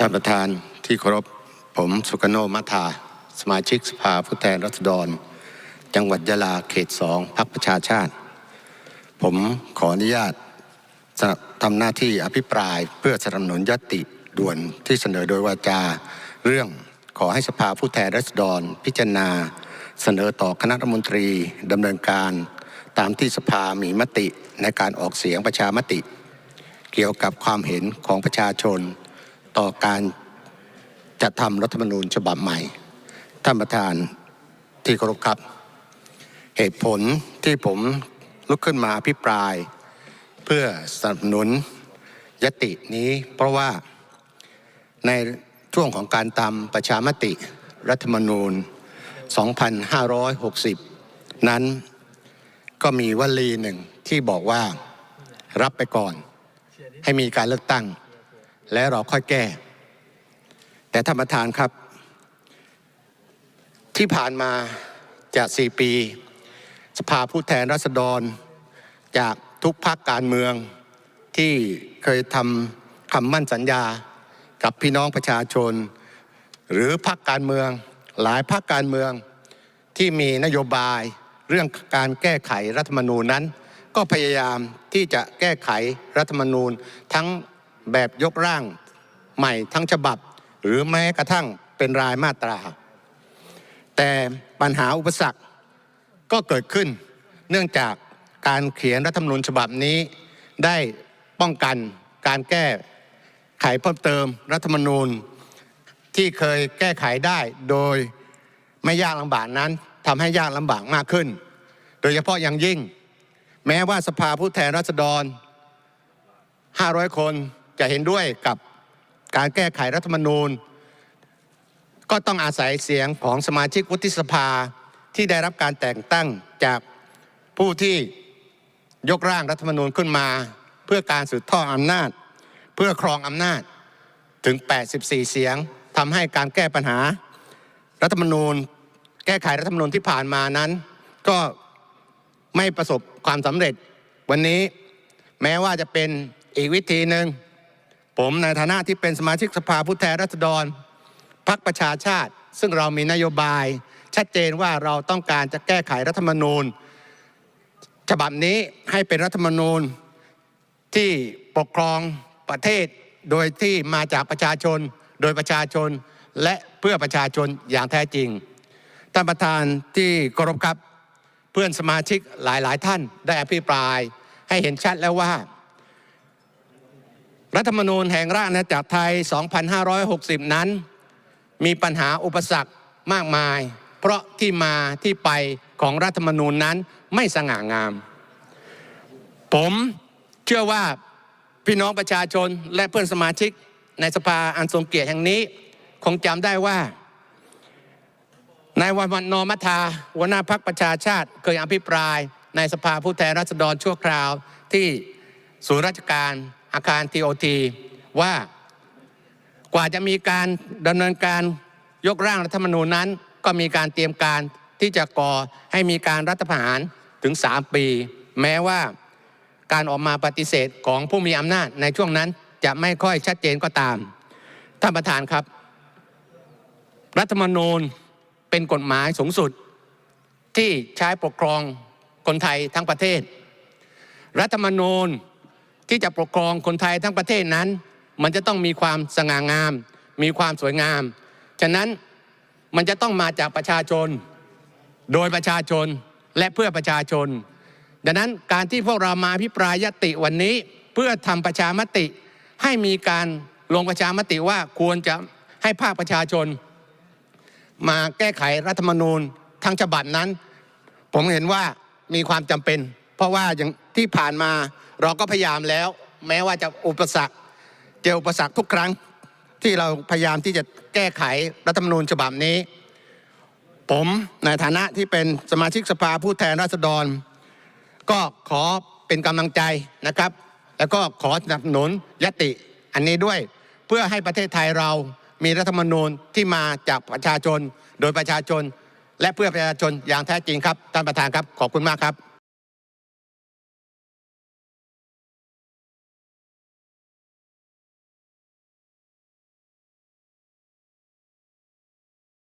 ท่านประธานที่เคารพผมสุกโนมัทาสมาชิกสภาผู้แทนราษฎร จังหวัดยะลาเขตสองพักประชาชาติ ผมขออนุญาตทำหน้าที่อภิปรายเพื่อสนับสนุนยติด่วนที่เสนอโดยวาจา เรื่องขอให้สภาผู้แทนราษฎร พิจารณา เสนอต่อคณะรัฐมนตรีดำเนินการ ตามที่สภามีมติในการออกเสียงประชามติ เกี่ยวกับความเห็นของประชาชน ต่อการจัดทำรัฐธรรมนูญฉบับใหม่ ท่านประธานที่เคารพครับ เหตุผลที่ผมลุกขึ้นมาอภิปราย เพื่อสนับสนุนยตินี้ เพราะว่าในช่วงของการตามประชามติรัฐธรรมนูญ 2560 นั้นก็มีวลีหนึ่งที่บอกว่ารับไปก่อน ให้มีการเลือกตั้ง และเราค่อยแก้ แต่ท่านประธานครับ ที่ผ่านมาจากสี่ปี สภาผู้แทนราษฎร จากทุกภาคการเมืองที่เคยทำคำมั่นสัญญากับพี่น้องประชาชน หรือพรรคการเมืองหลายพรรคการเมืองที่มีนโยบายเรื่องการแก้ไขรัฐมนูญนั้น ก็พยายามที่จะแก้ไขรัฐมนูญทั้ง แบบยกร่างใหม่ทั้งฉบับ หรือแม้กระทั่งเป็นรายมาตรา แต่ปัญหาอุปสรรคก็เกิดขึ้น เนื่องจากการเขียนรัฐธรรมนูญฉบับนี้ ได้ป้องกันการแก้ไขเพิ่มเติมรัฐธรรมนูญ ที่เคยแก้ไขได้โดยไม่ยากลำบากนั้นทำให้ยากลำบากมากขึ้น โดยเฉพาะอย่างยิ่ง แม้ว่าสภาผู้แทนราษฎร 500 คน จะเห็นด้วยกับการแก้ไขรัฐมนูญ ก็ต้องอาศัยเสียงของสมาชิกวุฒิสภาที่ได้รับการแต่งตั้งจากผู้ที่ยกร่างรัฐมนูญขึ้นมา เพื่อการสืบทอดอำนาจ เพื่อครองอำนาจถึง 84 เสียงทำให้การแก้ปัญหา รัฐมนูญ แก้ไขรัฐมนูญที่ผ่านมานั้น ก็ไม่ประสบความสำเร็จ วันนี้แม้ว่าจะเป็นอีกวิธีหนึ่ง ผมในฐานะที่เป็นสมาชิกสภาผู้แทนราษฎรพรรคประชาชาติ ซึ่งเรามีนโยบาย ชัดเจนว่าเราต้องการจะแก้ไขรัฐธรรมนูญ ฉบับนี้ให้เป็นรัฐธรรมนูญที่ปกครองประเทศโดยที่มาจากประชาชน โดยประชาชนและเพื่อประชาชนอย่างแท้จริง ท่านประธานที่เคารพครับ เพื่อนสมาชิกหลายๆ ท่านได้อภิปรายให้เห็นชัดแล้วว่า รัฐธรรมนูญแห่งราชอาณาจักรไทย 2560 นั้น มีปัญหาอุปสรรคมากมาย เพราะที่มาที่ไปของรัฐธรรมนูญนั้นไม่สง่างาม ผมเชื่อว่าพี่น้องประชาชนและเพื่อนสมาชิกในสภาอันทรงเกียรติแห่งนี้ คงจำได้ว่านายวันวันนอมัทาหัวหน้าพักประชาชาติเคยอภิปรายในสภาผู้แทนราษฎรชั่วคราวที่ศูนย์ราชการ อาคารทีโอทีว่ากว่าจะมีการดำเนินการยกร่างรัฐธรรมนูญนั้น ก็มีการเตรียมการที่จะก่อให้มีการรัฐประหารถึง 3 ปี แม้ว่าการออกมาปฏิเสธของผู้มีอำนาจในช่วงนั้นจะไม่ค่อยชัดเจนก็ตาม ท่านประธานครับ รัฐธรรมนูญเป็นกฎหมายสูงสุด ที่ใช้ปกครองคนไทยทั้งประเทศ รัฐธรรมนูญ ที่จะปกครองคนไทยทั้งประเทศนั้น มันจะต้องมีความสง่างาม มีความสวยงาม ฉะนั้นมันจะต้องมาจากประชาชน โดยประชาชนและเพื่อประชาชน ดังนั้นการที่พวกเรามาพิปรายยติวันนี้เพื่อทำประชามติ ให้มีการลงประชามติว่าควรจะให้ภาคประชาชน มาแก้ไขรัฐธรรมนูญทั้งฉบับนั้น ผมเห็นว่ามีความจำเป็น เพราะว่าอย่างที่ผ่านมาเราก็พยายามแล้ว แม้ว่าจะอุปสรรคเจออุปสรรคทุกครั้งที่เราพยายามที่จะแก้ไขรัฐธรรมนูญฉบับนี้ ผมในฐานะที่เป็นสมาชิกสภาผู้แทนราษฎร ก็ขอเป็นกำลังใจนะครับ แล้วก็ขอสนับสนุนยติอันนี้ด้วย เพื่อให้ประเทศไทยเรามีรัฐธรรมนูญที่มาจากประชาชนโดยประชาชน และเพื่อประชาชนอย่างแท้จริงครับท่านประธานครับขอบคุณมากครับ